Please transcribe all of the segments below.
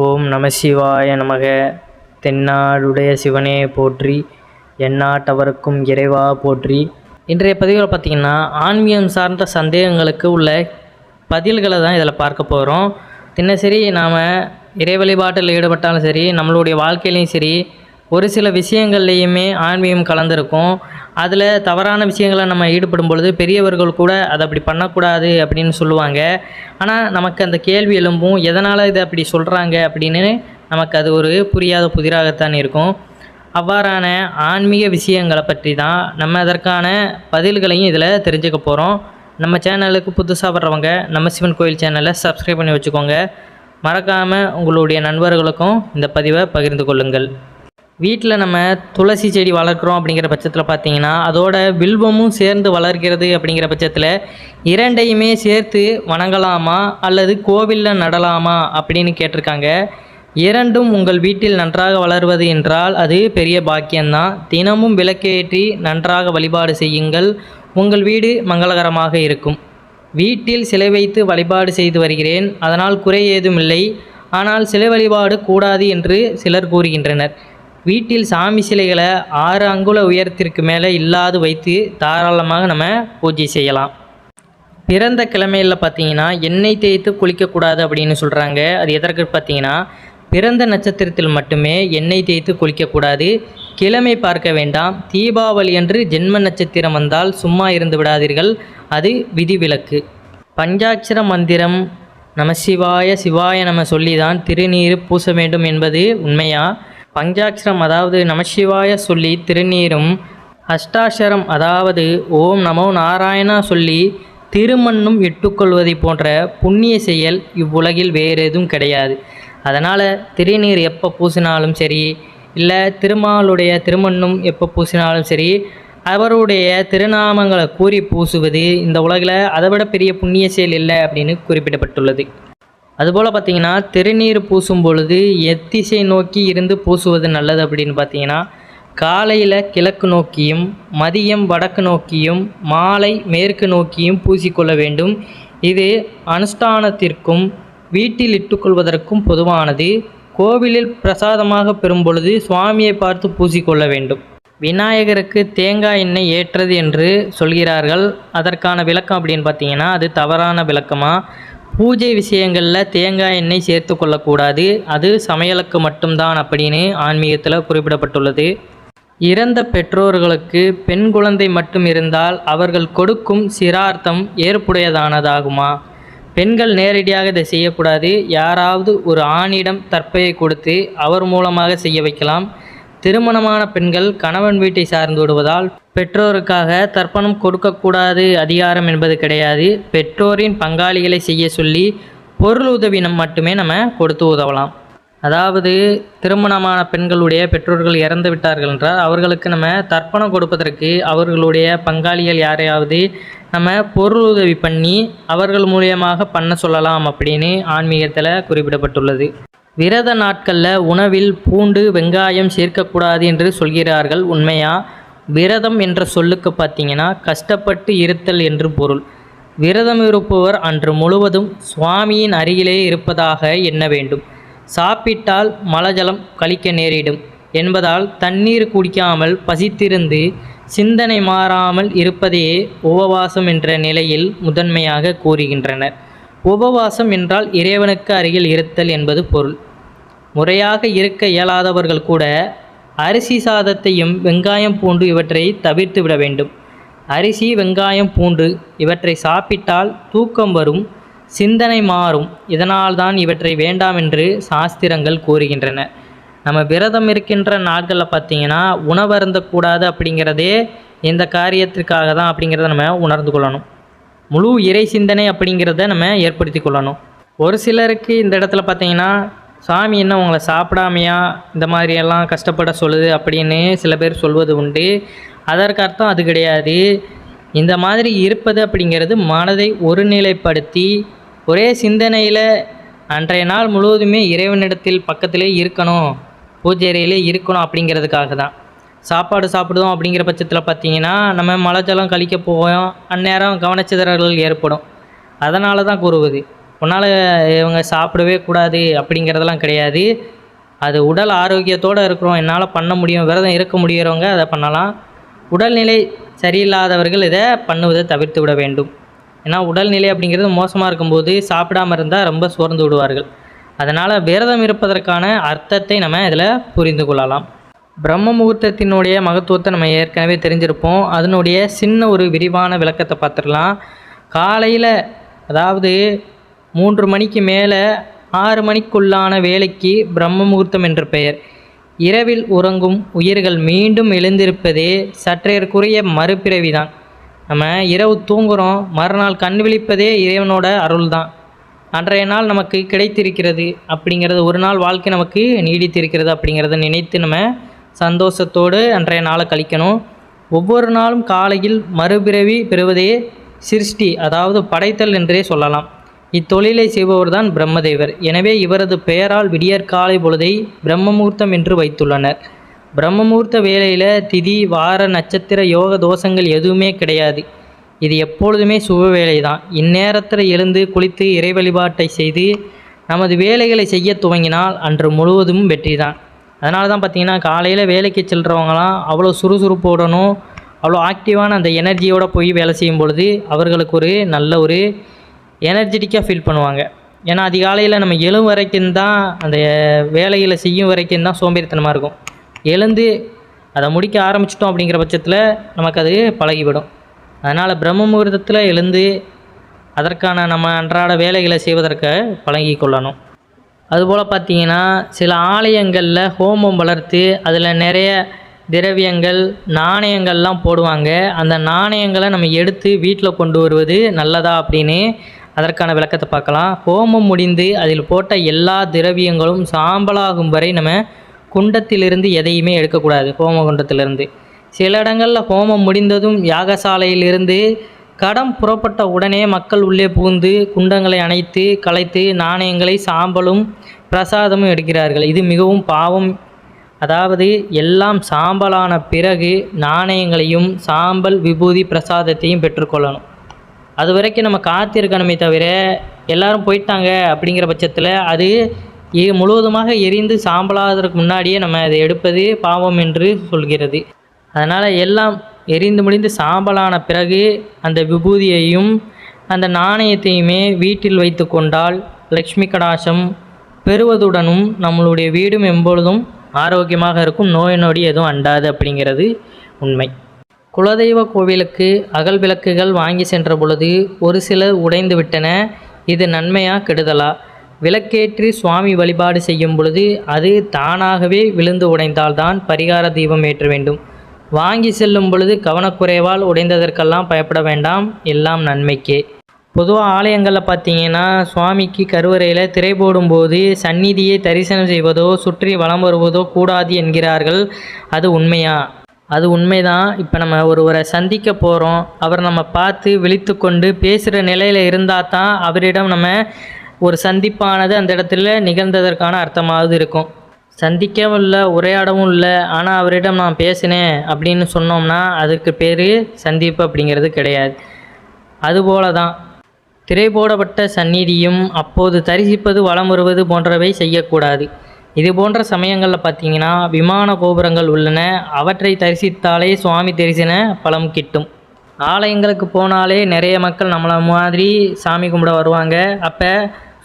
ஓம் நம சிவாய நமக. தென்னாடுடைய சிவனே போற்றி எந்நாட்டவருக்கும் இறைவா போற்றி. இன்றைய பதிவில் பார்த்திங்கன்னா ஆன்மீகம் சார்ந்த சந்தேகங்களுக்கு உள்ள பதில்களை தான் இதில் பார்க்க போகிறோம் தினசரி நாம் இறை வழிபாட்டில் ஈடுபட்டாலும் சரி நம்மளுடைய வாழ்க்கையிலையும் சரி ஒரு சில விஷயங்கள்லையுமே ஆன்மீகம் கலந்துருக்கும். அதில் தவறான விஷயங்களை நம்ம ஈடுபடும் பொழுது பெரியவர்கள் கூட அதை அப்படி பண்ணக்கூடாது அப்படின்னு சொல்லுவாங்க. ஆனால் நமக்கு அந்த கேள்வி எழும்பும் எதனால் இதை அப்படி சொல்கிறாங்க அப்படின்னு நமக்கு அது ஒரு புரியாத புதிராகத்தான் இருக்கும். அவ்வாறான ஆன்மீக விஷயங்களை பற்றி தான் நம்ம அதற்கான பதில்களையும் இதில் தெரிஞ்சுக்க போகிறோம் நம்ம சேனலுக்கு புதுசாக வர்றவங்க நம்ம சிவன் கோயில் சேனலை சப்ஸ்கிரைப் பண்ணி வச்சுக்கோங்க. மறக்காமல் உங்களுடைய நண்பர்களுக்கும் இந்த பதிவை பகிர்ந்து கொள்ளுங்கள். வீட்டில் நம்ம துளசி செடி வளர்க்குறோம் அப்படிங்கிற பட்சத்தில் பார்த்தீங்கன்னா அதோட வில்வமும் சேர்ந்து வளர்கிறது அப்படிங்கிற பட்சத்தில் இரண்டையுமே சேர்த்து வணங்கலாமா அல்லது கோவிலில் நடலாமா அப்படின்னு கேட்டிருக்காங்க. இரண்டும் உங்கள் வீட்டில் நன்றாக வளர்வது என்றால் அது பெரிய பாக்கியம்தான். தினமும் விளக்கேற்றி நன்றாக வழிபாடு செய்யுங்கள். உங்கள் வீடு மங்களகரமாக இருக்கும். வீட்டில் சிலை வைத்து வழிபாடு செய்து வருகிறேன். அதனால் குறை ஏதும் இல்லை ஆனால் சிலை வழிபாடு கூடாது என்று சிலர் கூறுகின்றனர். வீட்டில் சாமி சிலைகளை ஆறு அங்குல உயரத்திற்கு மேலே இல்லாது வைத்து தாராளமாக நம்ம பூஜை செய்யலாம். பிறந்த கிழமையில் பார்த்தீங்கன்னா எண்ணெய் தேய்த்து குளிக்கக்கூடாது அப்படின்னு சொல்கிறாங்க அது எதற்கு பார்த்தீங்கன்னா பிறந்த நட்சத்திரத்தில் மட்டுமே எண்ணெய் தேய்த்து குளிக்கக்கூடாது. கிழமை பார்க்க வேண்டாம். தீபாவளி அன்று ஜென்ம நட்சத்திரம் வந்தால் சும்மா இருந்து விடாதீர்கள். அது விதிவிலக்கு. பஞ்சாட்சர மந்திரம் நமசிவாய சிவாய நம்ம சொல்லி தான் திருநீர் பூச வேண்டும் என்பது உண்மையாக பஞ்சாட்சரம் அதாவது நமசிவாய சொல்லி திருநீரும் அஷ்டாட்சரம் அதாவது ஓம் நமோ நாராயணா சொல்லி திருமண்ணும் இட்டுக்கொள்வதை போன்ற புண்ணிய செயல் இவ்வுலகில் வேறு எதுவும் கிடையாது. அதனால் திருநீர் எப்போ பூசினாலும் சரி இல்லை திருமாலுடைய திருமண்ணும் எப்போ பூசினாலும் சரி அவருடைய திருநாமங்களை கூறி பூசுவது இந்த உலகில் அதை விட பெரிய புண்ணிய செயல் இல்லை அப்படின்னு குறிப்பிடப்பட்டுள்ளது. அதுபோல் பார்த்தீங்கன்னா திருநீர் பூசும் பொழுது எத்திசை நோக்கி இருந்து பூசுவது நல்லது அப்படின்னு பார்த்தீங்கன்னா காலையில் கிழக்கு நோக்கியும் மதியம் வடக்கு நோக்கியும் மாலை மேற்கு நோக்கியும் பூசிக்கொள்ள வேண்டும். இது அனுஷ்டானத்திற்கும் வீட்டில் இட்டுக்கொள்வதற்கும் பொதுவானது. கோவிலில் பிரசாதமாக பெறும் பொழுது சுவாமியை பார்த்து பூசிக்கொள்ள வேண்டும். விநாயகருக்கு தேங்காய் எண்ணெய் ஏற்றது என்று சொல்கிறார்கள். அதற்கான விளக்கம் அப்படின்னு பார்த்தீங்கன்னா அது தவறான விளக்கமாக பூஜை விஷயங்களில் தேங்காய் எண்ணெய் சேர்த்து கொள்ளக்கூடாது. அது சமையலுக்கு மட்டும்தான் அப்படின்னு ஆன்மீகத்தில் குறிப்பிடப்பட்டுள்ளது. இறந்த பெற்றோர்களுக்கு பெண் குழந்தை மட்டும் இருந்தால் அவர்கள் கொடுக்கும் சிரார்த்தம் ஏற்புடையதானதாகுமா? பெண்கள் நேரடியாக இதை செய்யக்கூடாது. யாராவது ஒரு ஆணிடம் தற்பையை கொடுத்து அவர் மூலமாக செய்ய வைக்கலாம். திருமணமான பெண்கள் கணவன் வீட்டை சார்ந்து விடுவதால் பெற்றோருக்காக தர்ப்பணம் கொடுக்கக்கூடாது அதிகாரம் என்பது கிடையாது. பெற்றோரின் பங்காளிகளை செய்ய சொல்லி பொருள் உதவி நம் மட்டுமே நம்ம கொடுத்து உதவலாம். அதாவது திருமணமான பெண்களுடைய பெற்றோர்கள் இறந்து விட்டார்கள் என்றால் அவர்களுக்கு நம்ம தர்ப்பணம் கொடுப்பதற்கு அவர்களுடைய பங்காளிகள் யாரையாவது நம்ம பொருள் உதவி பண்ணி அவர்கள் மூலியமாக பண்ண சொல்லலாம் அப்படின்னு ஆன்மீகத்தில் குறிப்பிடப்பட்டுள்ளது. விரத நாட்களில் உணவில் பூண்டு வெங்காயம் சேர்க்கக்கூடாது என்று சொல்கிறார்கள் உண்மையா? விரதம் என்ற சொல்லுக்கு பார்த்தீங்கன்னா கஷ்டப்பட்டு இருத்தல் என்று பொருள். விரதம் இருப்பவர் அன்று முழுவதும் சுவாமியின் அருகிலே இருப்பதாக எண்ண வேண்டும். சாப்பிட்டால் மலஜலம் கழிக்க நேரிடும் என்பதால் தண்ணீர் குடிக்காமல் பசித்திருந்து சிந்தனை மாறாமல் இருப்பதையே உபவாசம் என்ற நிலையில் முதன்மையாக கூறுகின்றனர். உபவாசம் என்றால் இறைவனுக்கு அருகில் இருத்தல் என்பது பொருள். முறையாக இருக்க இயலாதவர்கள் கூட அரிசி சாதத்தையும் வெங்காயம் பூண்டு இவற்றை தவிர்த்து விட வேண்டும். அரிசி வெங்காயம் பூண்டு இவற்றை சாப்பிட்டால் தூக்கம் வரும் சிந்தனை மாறும். இதனால்தான் இவற்றை வேண்டாம் என்று சாஸ்திரங்கள் கூறுகின்றன. நம்ம விரதம் இருக்கின்ற நாட்களில் பார்த்தீங்கன்னா உணவருந்தக்கூடாது அப்படிங்கிறதே இந்த காரியத்திற்காக தான் அப்படிங்கிறத நம்ம உணர்ந்து கொள்ளணும். முழு இறை சிந்தனை அப்படிங்கிறத நம்ம ஏற்படுத்தி கொள்ளணும். ஒரு சிலருக்கு இந்த இடத்துல பார்த்தீங்கன்னா சாமி என்ன உங்களை சாப்பிடாமையா? இந்த மாதிரியெல்லாம் கஷ்டப்பட சொல்லுது அப்படின்னு சில பேர் சொல்வது உண்டு. அதற்கு அர்த்தம் அது கிடையாது. இந்த மாதிரி இருப்பது அப்படிங்கிறது மனதை ஒருநிலைப்படுத்தி ஒரே சிந்தனையில் அன்றைய நாள் முழுவதுமே இறைவனிடத்தில் பக்கத்திலே இருக்கணும் பூஜை அறையிலே இருக்கணும் அப்படிங்கிறதுக்காக தான். சாப்பாடு சாப்பிடுதோம் அப்படிங்கிற பட்சத்தில் பார்த்தீங்கன்னா நம்ம மழை ஜலம் கழிக்க போவோம். அந்நேரம் கவனச்சிதறல்கள் ஏற்படும். அதனால தான் கூறுவது உன்னால் இவங்க சாப்பிடவே கூடாது அப்படிங்கிறதெல்லாம் கிடையாது. அது உடல் ஆரோக்கியத்தோடு இருக்கிறோம். என்னால் பண்ண முடியும். விரதம் இருக்க முடிகிறவங்க அதை பண்ணலாம். உடல்நிலை சரியில்லாதவர்கள் இதை பண்ணுவதை தவிர்த்து விட வேண்டும். ஏன்னா உடல்நிலை அப்படிங்கிறது மோசமாக இருக்கும்போது சாப்பிடாம இருந்தால் ரொம்ப சோர்ந்து விடுவார்கள். அதனால் விரதம் இருப்பதற்கான அர்த்தத்தை நம்ம இதில் புரிந்து கொள்ளலாம். பிரம்ம முகூர்த்தத்தினுடைய மகத்துவத்தை நம்ம ஏற்கனவே தெரிஞ்சிருப்போம். அதனுடைய சின்ன ஒரு விரிவான விளக்கத்தை பார்த்துடலாம். காலையில் அதாவது மூன்று மணிக்கு மேலே ஆறு மணிக்குள்ளான வேலைக்கு பிரம்ம முகூர்த்தம் என்ற பெயர். இரவில் உறங்கும் உயிர்கள் மீண்டும் எழுந்திருப்பதே சற்றையற்குரிய மறுபிறவிதான். நம்ம இரவு தூங்குகிறோம் மறுநாள் கண் விழிப்பதே இறைவனோட அருள் தான் அன்றைய நாள் நமக்கு கிடைத்திருக்கிறது அப்படிங்கிறது ஒரு நாள் வாழ்க்கை நமக்கு நீடித்திருக்கிறது அப்படிங்கிறத நினைத்து நம்ம சந்தோஷத்தோடு அன்றைய நாளை கழிக்கணும். ஒவ்வொரு நாளும் காலையில் மறுபிறவி பெறுவதே சிருஷ்டி அதாவது படைத்தல் என்றே சொல்லலாம். இத்தொழிலை செய்பவர்தான் பிரம்மதேவர். எனவே இவரது பெயரால் விடியற்காலை பொழுதை பிரம்மமூர்த்தம் என்று வைத்துள்ளனர். பிரம்மமூர்த்த வேலையில் வேளையில் திதி வார நட்சத்திர யோக தோஷங்கள் எதுவுமே கிடையாது. இது எப்பொழுதுமே சுப வேலை தான் இந்நேரத்தில் எழுந்து குளித்து இறை வழிபாட்டை செய்து நமது வேலைகளை செய்ய துவங்கினால் அன்று முழுவதும் வெற்றி தான் அதனால தான் பார்த்தீங்கன்னா காலையில் வேலைக்கு செல்கிறவங்களாம் அவ்வளோ சுறுசுறுப்போடணும் அவ்வளோ ஆக்டிவான அந்த எனர்ஜியோடு போய் வேலை செய்யும் பொழுது அவர்களுக்கு ஒரு நல்ல ஒரு எனர்ஜெட்டிக்காக ஃபீல் பண்ணுவாங்க. ஏன்னா அதிகாலையில் நம்ம எழும் வரைக்கும் தான் அந்த வேலையில் செய்யும் வரைக்கும் தான் சோம்பேறித்தனமாக இருக்கும். எழுந்து அதை முடிக்க ஆரம்பிச்சிட்டோம் அப்படிங்கிற பட்சத்தில் நமக்கு அது பழகிவிடும். அதனால் பிரம்ம முகூர்த்தத்தில் எழுந்து அதற்கான நம்ம அன்றாட வேலைகளை செய்வதற்கு பழகி கொள்ளணும் அதுபோல் பார்த்தீங்கன்னா சில ஆலயங்களில் ஹோமம் வளர்த்து அதில் நிறைய திரவியங்கள் நாணயங்கள்லாம் போடுவாங்க. அந்த நாணயங்களை நம்ம எடுத்து வீட்டில் கொண்டு வருவது நல்லதா அப்படின்னு அதற்கான விளக்கத்தை பார்க்கலாம். ஹோமம் முடிந்து அதில் போட்ட எல்லா திரவியங்களும் சாம்பலாகும் வரை நம்ம குண்டத்திலிருந்து எதையுமே எடுக்கக்கூடாது ஹோம குண்டத்திலிருந்து சில இடங்களில் ஹோமம் முடிந்ததும் யாகசாலையிலிருந்து கடம் புறப்பட்ட உடனே மக்கள் உள்ளே புகுந்து குண்டங்களை அணைத்து கலைத்து நாணயங்களை சாம்பலும் பிரசாதமும் எடுக்கிறார்கள். இது மிகவும் பாவம். அதாவது எல்லாம் சாம்பலான பிறகு நாணயங்களையும் சாம்பல் விபூதி பிரசாதத்தையும் பெற்றுக்கொள்ளணும். அது வரைக்கும் நம்ம காத்திருக்கணுமே தவிர எல்லாரும் போயிட்டாங்க அப்படிங்கிற பட்சத்தில் அது முழுவதுமாக எரிந்து சாம்பலாவதற்கு முன்னாடியே நம்ம அதை எடுப்பது பாவம் என்று சொல்கிறது. அதனால் எல்லாம் எரிந்து முடிந்து சாம்பலான பிறகு அந்த விபூதியையும் அந்த நாணயத்தையுமே வீட்டில் வைத்து கொண்டால் லக்ஷ்மி கடாசம் பெறுவதுடனும் நம்மளுடைய வீடும் எப்பொழுதும் ஆரோக்கியமாக இருக்கும். நோய் நொடி எதுவும் அண்டாது அப்படிங்கிறது உண்மை. குலதெய்வ கோவிலுக்கு அகல் விளக்குகள் வாங்கி சென்ற பொழுது ஒரு சிலர் உடைந்து விட்டன. இது நன்மையா கெடுதலா? விளக்கேற்றி சுவாமி வழிபாடு செய்யும் பொழுது அது தானாகவே விழுந்து உடைந்தால்தான் பரிகார தீபம் ஏற்ற வேண்டும். வாங்கி செல்லும் பொழுது கவனக்குறைவால் உடைந்ததற்கெல்லாம் பயப்பட வேண்டாம். எல்லாம் நன்மைக்கே. பொதுவாக ஆலயங்களில் பார்த்தீங்கன்னா சுவாமிக்கு கருவறையில் திரை போடும்போது சந்நிதியை தரிசனம் செய்வதோ சுற்றி வலம் வருவதோ கூடாது என்கிறார்கள். அது உண்மையா? அது உண்மைதான் இப்போ நம்ம ஒருவரை சந்திக்க போகிறோம் அவர் நம்ம பார்த்து விழித்து கொண்டு பேசுகிற நிலையில் இருந்தால் தான் அவரிடம் நம்ம ஒரு சந்திப்பானது அந்த இடத்துல நிகழ்ந்ததற்கான அர்த்தமாவது இருக்கும். சந்திக்கவும் இல்லை உரையாடவும் இல்லை ஆனால் அவரிடம் நான் பேசினேன் அப்படின்னு சொன்னோம்னா அதுக்கு பேர் சந்திப்பு அப்படிங்கிறது கிடையாது. அதுபோல தான் திரை போடப்பட்ட சந்நிதியும் அப்போது தரிசிப்பது வலம் வருவது போன்றவை செய்யக்கூடாது. இது போன்ற சமயங்களில் பார்த்தீங்கன்னா விமான கோபுரங்கள் உள்ளன. அவற்றை தரிசித்தாலே சுவாமி தரிசன பலம் கிட்டும். ஆலயங்களுக்கு போனாலே நிறைய மக்கள் நம்மளை மாதிரி சாமி கும்பிட வருவாங்க. அப்போ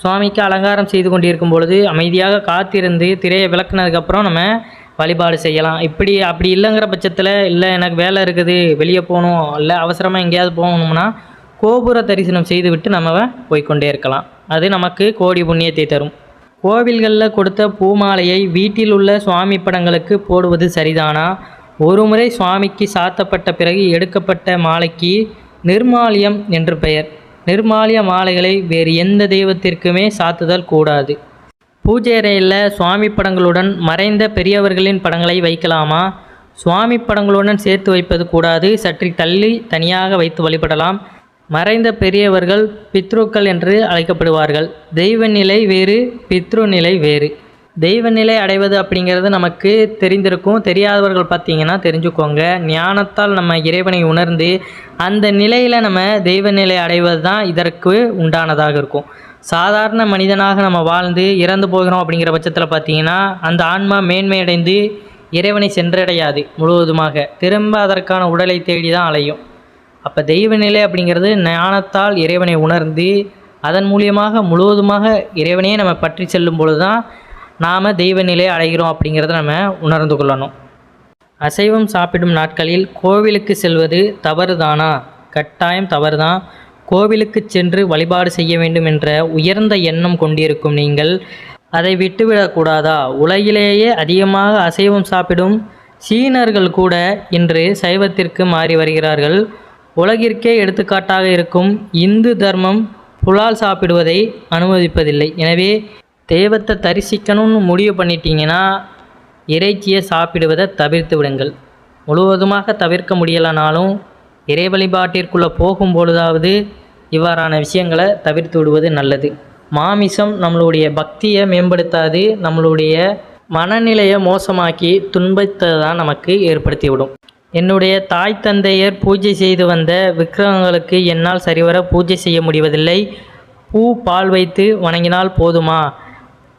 சுவாமிக்கு அலங்காரம் செய்து கொண்டிருக்கும் பொழுது அமைதியாக காத்திருந்து திரையை விளக்குனதுக்கப்புறம் நம்ம வழிபாடு செய்யலாம். இப்படி அப்படி இல்லைங்கிற பட்சத்தில் இல்லை எனக்கு வேலை இருக்குது வெளியே போகணும் இல்லை அவசரமாக எங்கேயாவது போகணும்னா கோபுர தரிசனம் செய்துவிட்டு நம்ம போய்க்கொண்டே இருக்கலாம். அது நமக்கு கோடி புண்ணியத்தை தரும். கோவில்களில் கொடுத்த பூமாலையை வீட்டில் உள்ள சுவாமி படங்களுக்கு போடுவது சரிதானா? ஒருமுறை சுவாமிக்கு சாத்தப்பட்ட பிறகு எடுக்கப்பட்ட மாலைக்கு நிர்மாலியம் என்று பெயர். நிர்மாலிய மாலைகளை வேறு எந்த தெய்வத்திற்குமே சாத்துதல் கூடாது. பூஜை அறையில் சுவாமி படங்களுடன் மறைந்த பெரியவர்களின் படங்களை வைக்கலாமா? சுவாமி படங்களுடன் சேர்த்து வைப்பது கூடாது சற்று தள்ளி தனியாக வைத்து வழிபடலாம். மறைந்த பெரியவர்கள் பித்ருக்கள் என்று அழைக்கப்படுவார்கள். தெய்வ நிலை வேறு பித்ரு நிலை வேறு. தெய்வ நிலை அடைவது அப்படிங்கிறது நமக்கு தெரிந்திருக்கும். தெரியாதவர்கள் பார்த்தீங்கன்னா தெரிஞ்சுக்கோங்க. ஞானத்தால் நம்ம இறைவனை உணர்ந்து அந்த நிலையில் நம்ம தெய்வ நிலை அடைவது தான் இதற்கு உண்டானதாக இருக்கும். சாதாரண மனிதனாக நம்ம வாழ்ந்து இறந்து போகிறோம் அப்படிங்கிற பட்சத்தில் பார்த்தீங்கன்னா அந்த ஆன்மா மேன்மையடைந்து இறைவனை சென்றடையாது முழுவதுமாக. திரும்ப அதற்கான உடலை தேடி தான் அலையும். அப்போ தெய்வ நிலை அப்படிங்கிறது ஞானத்தால் இறைவனை உணர்ந்து அதன் மூலியமாக முழுவதுமாக இறைவனையே நம்ம பற்றி செல்லும் பொழுது தான் நாம் தெய்வ நிலையை அடைகிறோம் அப்படிங்கிறத நம்ம உணர்ந்து கொள்ளணும். அசைவம் சாப்பிடும் நாட்களில் கோவிலுக்கு செல்வது தவறுதானா? கட்டாயம் தவறுதான். கோவிலுக்கு சென்று வழிபாடு செய்ய வேண்டும் என்ற உயர்ந்த எண்ணம் கொண்டிருக்கும் நீங்கள் அதை விட்டுவிடக்கூடாதா உலகிலேயே அதிகமாக அசைவம் சாப்பிடும் சீனர்கள் கூட இன்று சைவத்திற்கு மாறி வருகிறார்கள். உலகிற்கே எடுத்துக்காட்டாக இருக்கும் இந்து தர்மம் புலால் சாப்பிடுவதை அனுமதிப்பதில்லை. எனவே தெய்வத்தை தரிசிக்கணும்னு முடிவு பண்ணிட்டீங்கன்னா இறைச்சியை சாப்பிடுவதை தவிர்த்து விடுங்கள். முழுவதுமாக தவிர்க்க முடியலனாலும் இறை வழிபாட்டிற்குள்ளே போகும்பொழுதாவது இவ்வாறான விஷயங்களை தவிர்த்து விடுவது நல்லது. மாமிசம் நம்மளுடைய பக்தியை மேம்படுத்தாது நம்மளுடைய மனநிலையை மோசமாக்கி துன்பத்தை தான் நமக்கு ஏற்படுத்தி விடும் என்னுடைய தாய் தந்தையர் பூஜை செய்து வந்த விக்கிரகங்களுக்கு என்னால் சரிவர பூஜை செய்ய முடிவதில்லை. பூ பால் வைத்து வணங்கினால் போதுமா?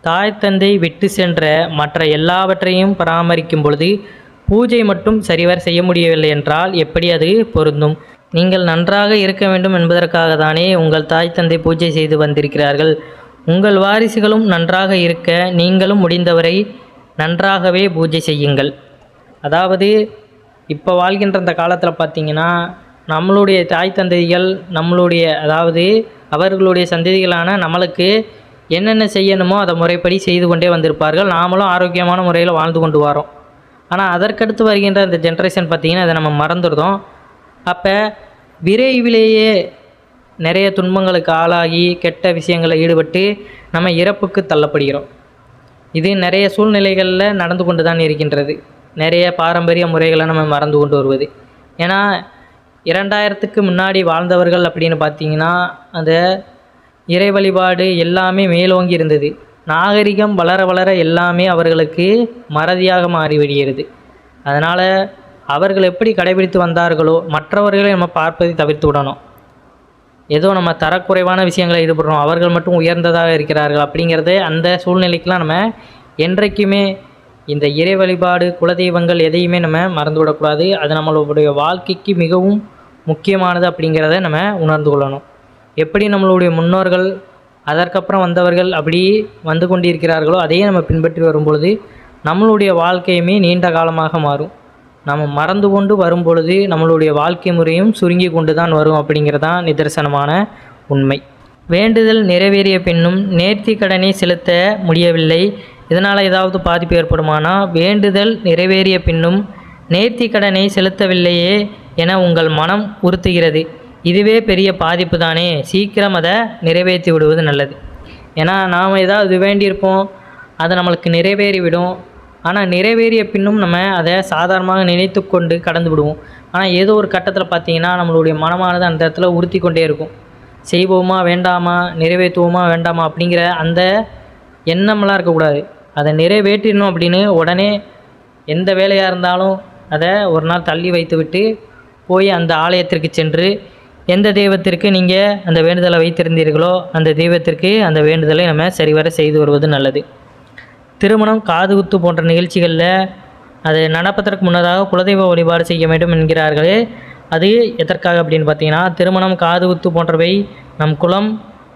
தாய் தந்தை விட்டு சென்ற மற்ற எல்லாவற்றையும் பராமரிக்கும் பொழுது பூஜை மட்டும் சரிவர செய்ய முடியவில்லை என்றால் எப்படி அது பொருந்தும்? நீங்கள் நன்றாக இருக்க வேண்டும் என்பதற்காக தானே உங்கள் தாய் தந்தை பூஜை செய்து வந்திருக்கிறார்கள். உங்கள் வாரிசுகளும் நன்றாக இருக்க நீங்களும் முடிந்தவரை நன்றாகவே பூஜை செய்யுங்கள். அதாவது இப்போ வாழ்கின்ற இந்த காலத்தில் பார்த்தீங்கன்னா நம்மளுடைய தாய் தந்தைகள் நம்மளுடைய அதாவது அவர்களுடைய சந்ததிகளான நம்மளுக்கு என்னென்ன செய்யணுமோ அதை முறைப்படி செய்து கொண்டே வந்திருப்பார்கள். நாமளும் ஆரோக்கியமான முறையில் வாழ்ந்து கொண்டு வரோம். ஆனால் அதற்கடுத்து வருகின்ற இந்த ஜென்ரேஷன் பார்த்திங்கன்னா அதை நம்ம மறந்துடுறோம். அப்போ விரைவிலேயே நிறைய துன்பங்களுக்கு ஆளாகி கெட்ட விஷயங்களில் ஈடுபட்டு நம்ம இறப்புக்கு தள்ளப்படுகிறோம். இது நிறைய சூழ்நிலைகளில் நடந்து கொண்டு தான் இருக்கின்றது. நிறைய பாரம்பரிய முறைகளை நம்ம மறந்து கொண்டு வருவது. ஏன்னா இரண்டாயிரத்துக்கு முன்னாடி வாழ்ந்தவர்கள் அப்படின்னு பார்த்தீங்கன்னா அந்த இறை வழிபாடு எல்லாமே மேலோங்கி இருந்தது நாகரிகம் வளர வளர எல்லாமே அவர்களுக்கு மறதியாக மாறிவிடுகிறது அதனால் அவர்கள் எப்படி கடைபிடித்து வந்தார்களோ மற்றவர்களை நம்ம பார்ப்பதை தவிர்த்து விடணும். ஏதோ நம்ம தரக்குறைவான விஷயங்களை ஈடுபடுறோம் அவர்கள் மட்டும் உயர்ந்ததாக இருக்கிறார்கள் அப்படிங்கிறது அந்த சூழ்நிலைக்கெலாம் நம்ம என்றைக்குமே இந்த இறை வழிபாடு குலதெய்வங்கள் எதையுமே நம்ம மறந்து விடக்கூடாது. அது நம்மளுடைய வாழ்க்கைக்கு மிகவும் முக்கியமானது அப்படிங்கிறத நம்ம உணர்ந்து கொள்ளணும். எப்படி நம்மளுடைய முன்னோர்கள் அதற்கப்புறம் வந்தவர்கள் அப்படி வந்து கொண்டிருக்கிறார்களோ அதையே நம்ம பின்பற்றி வரும்பொழுது நம்மளுடைய வாழ்க்கையுமே நீண்ட காலமாக மாறும். நம்ம மறந்து கொண்டு வரும்பொழுது நம்மளுடைய வாழ்க்கை முறையும் சுருங்கி கொண்டு தான் வரும் அப்படிங்கிறதான் நிதர்சனமான உண்மை. வேண்டுதல் நிறைவேறிய பின்னும் நேர்த்தி கடனை செலுத்த முடியவில்லை. இதனால் ஏதாவது பாதிப்பு ஏற்படுமானா? வேண்டுதல் நிறைவேறிய பின்னும் நேர்த்தி கடனை செலுத்தவில்லையே என உங்கள் மனம் உறுத்துகிறது. இதுவே பெரிய பாதிப்பு தானே சீக்கிரம் அதை நிறைவேற்றி விடுவது நல்லது. ஏன்னா நாம் ஏதாவது வேண்டியிருப்போம் அது நம்மளுக்கு நிறைவேறிவிடும். ஆனால் நிறைவேறிய பின்னும் நம்ம அதை சாதாரணமாக நினைத்து கொண்டு கடந்து விடுவோம். ஆனால் ஏதோ ஒரு கட்டத்தில் பார்த்தீங்கன்னா நம்மளுடைய மனமானது அந்த இடத்துல உறுத்தி கொண்டே இருக்கும். செய்வோமா வேண்டாமா நிறைவேற்றுவோமா வேண்டாமா அப்படிங்கிற அந்த எண்ணம்லாம் இருக்கக்கூடாது. அதை நிறைவேற்றிடணும் அப்படின்னு உடனே எந்த வேலையாக இருந்தாலும் அதை ஒரு நாள் தள்ளி வைத்துவிட்டு போய் அந்த ஆலயத்திற்கு சென்று எந்த தெய்வத்திற்கு நீங்கள் அந்த வேண்டுதலை வைத்திருந்தீர்களோ அந்த தெய்வத்திற்கு அந்த வேண்டுதலை நம்ம சரிவர செய்து வருவது நல்லது. திருமணம் காதுகுத்து போன்ற நிகழ்ச்சிகளில் அது நடப்பதற்கு முன்னதாக குலதெய்வ வழிபாடு செய்ய வேண்டும் என்கிறார்களே. அது எதற்காக அப்படின்னு பார்த்தீங்கன்னா திருமணம் காதுகுத்து போன்றவை நம் குலம்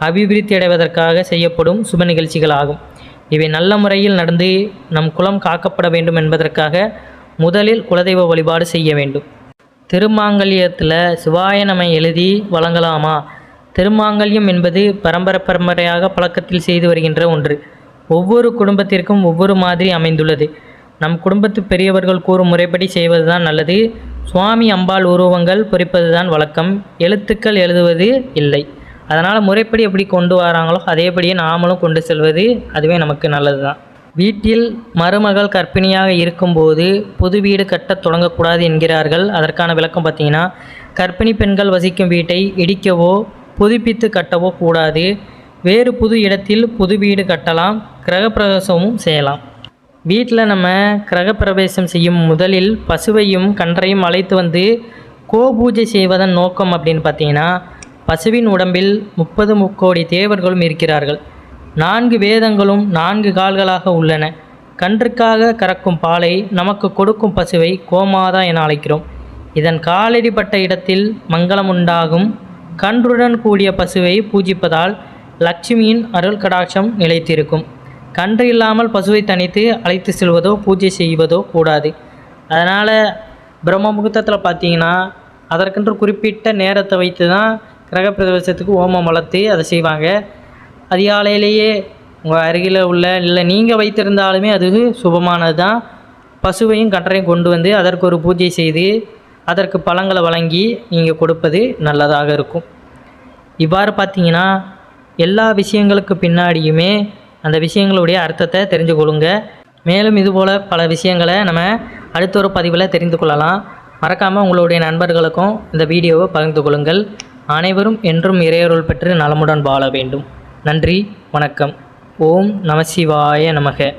அபிவிருத்தி அடைவதற்காக செய்யப்படும் சுப நிகழ்ச்சிகள் ஆகும். இவை நல்ல முறையில் நடந்து நம் குலம் காக்கப்பட வேண்டும் என்பதற்காக முதலில் குலதெய்வ வழிபாடு செய்ய வேண்டும். திருமாங்கல்யத்தில் சிவாய நம்மை எழுதி வழங்கலாமா? திருமாங்கல்யம் என்பது பரம்பரை பரம்பரையாக பழக்கத்தில் செய்து வருகின்ற ஒன்று. ஒவ்வொரு குடும்பத்திற்கும் ஒவ்வொரு மாதிரி அமைந்துள்ளது. நம் குடும்பத்து பெரியவர்கள் கூறும் முறைப்படி செய்வதுதான் நல்லது. சுவாமி அம்பாள் உருவங்கள் பொறிப்பதுதான் வழக்கம். எழுத்துக்கள் எழுதுவது இல்லை. அதனால் முறைப்படி எப்படி கொண்டு வராங்களோ அதேபடியே நாமளும் கொண்டு செல்வது அதுவே நமக்கு நல்லது தான் வீட்டில் மருமகள் கர்ப்பிணியாக இருக்கும்போது புது வீடு கட்டத் தொடங்கக்கூடாது என்கிறார்கள். அதற்கான விளக்கம் பார்த்தீங்கன்னா கர்ப்பிணி பெண்கள் வசிக்கும் வீட்டை இடிக்கவோ புதுப்பித்து கட்டவோ கூடாது. வேறு புது இடத்தில் புது வீடு கட்டலாம் கிரகப்பிரவேசமும் செய்யலாம். வீட்டில் நம்ம கிரகப்பிரவேசம் செய்யும் முதலில் பசுவையும் கன்றையும் அழைத்து வந்து கோபூஜை செய்வதன் நோக்கம் அப்படின்னு பார்த்தீங்கன்னா பசுவின் உடம்பில் முப்பது முக்கோடி தேவர்களும் இருக்கிறார்கள். நான்கு வேதங்களும் நான்கு கால்களாக உள்ளன. கன்றுக்காக கறக்கும் பாலை நமக்கு கொடுக்கும் பசுவை கோமாதா என அழைக்கிறோம். இதன் காலடிப்பட்ட இடத்தில் மங்களம் உண்டாகும் கன்றுடன் கூடிய பசுவை பூஜிப்பதால் லட்சுமியின் அருள் கடாட்சம் நிலைத்திருக்கும். கன்று இல்லாமல் பசுவை தனித்து அழைத்து செல்வதோ பூஜை செய்வதோ கூடாது. அதனால் பிரம்ம முகூர்த்தத்தில் பார்த்தீங்கன்னா அதற்கென்று குறிப்பிட்ட நேரத்தை வைத்து தான் கிரகப்பிரவேசத்துக்கு ஓமம் வளர்த்து அதை செய்வாங்க. அதிகாலையிலேயே உங்கள் அருகில் உள்ள இல்லை நீங்கள் வைத்திருந்தாலுமே அது சுபமானது தான் பசுவையும் கன்றையும் கொண்டு வந்து அதற்கு ஒரு பூஜை செய்து அதற்கு பழங்களை வழங்கி நீங்கள் கொடுப்பது நல்லதாக இருக்கும். இவ்வாறு பார்த்தீங்கன்னா எல்லா விஷயங்களுக்கு பின்னாடியுமே அந்த விஷயங்களுடைய அர்த்தத்தை தெரிஞ்சு கொள்ளுங்க. மேலும் இதுபோல் பல விஷயங்களை நம்ம அடுத்த ஒரு பதிவில் தெரிந்து கொள்ளலாம். மறக்காமல் உங்களுடைய நண்பர்களுக்கும் இந்த வீடியோவை பகிர்ந்து கொள்ளுங்கள். அனைவரும் என்றும் இறையருள் பெற்று நலமுடன் வாழ வேண்டும். நன்றி வணக்கம். ஓம் நமசிவாய நமக.